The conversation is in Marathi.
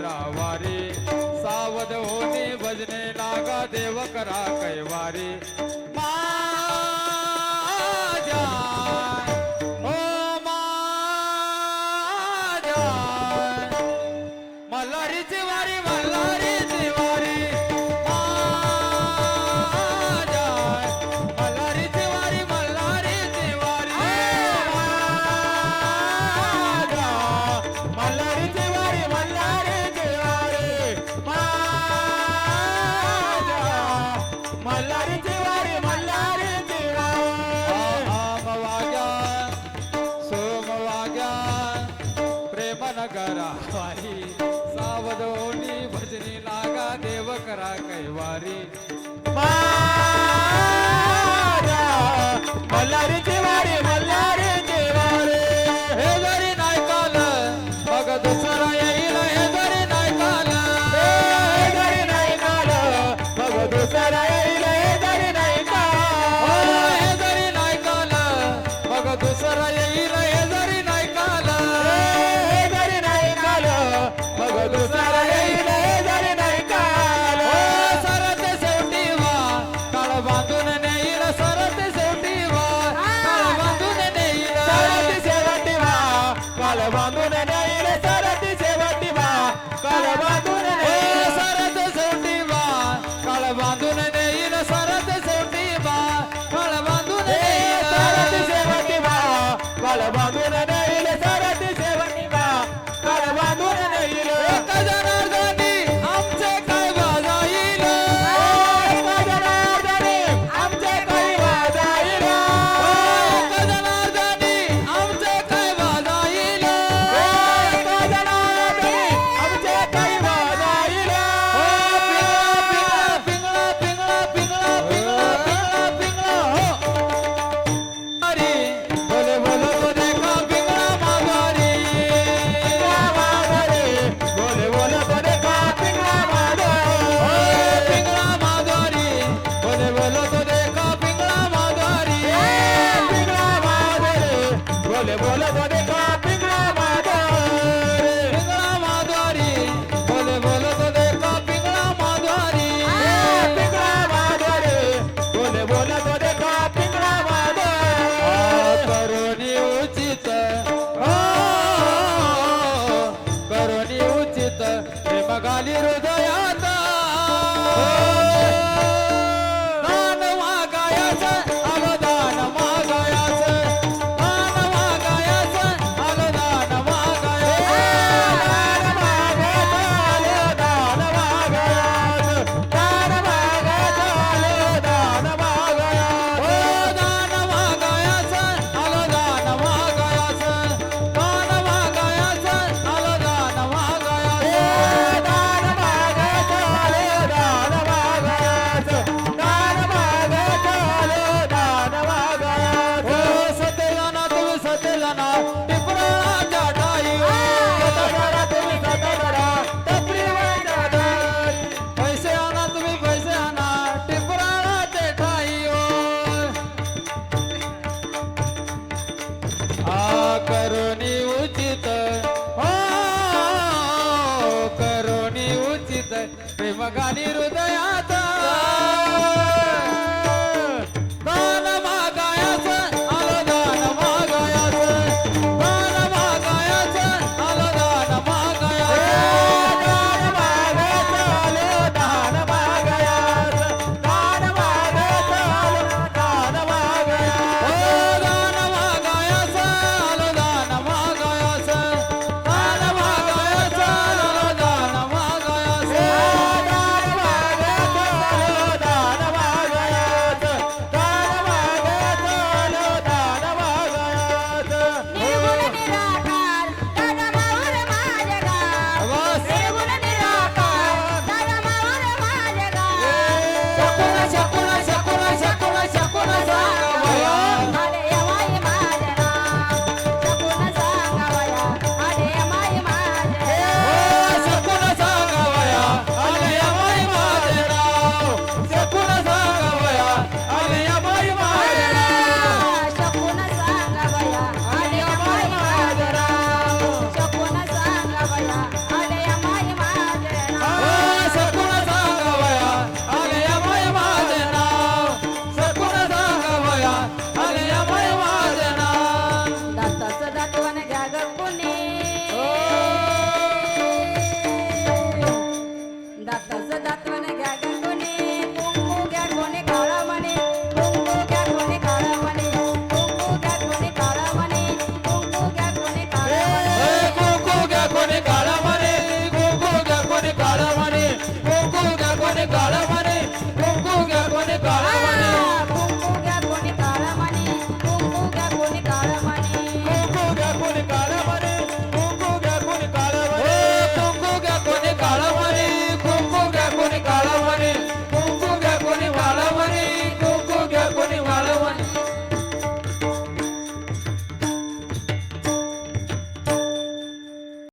करावारी सावध होणे भजने लागा देव करा कैवारी. दोनी भजनी लागा देव करा कैवारी. मला बघाली हृदयाचा. प्रेमगाणी हृदयात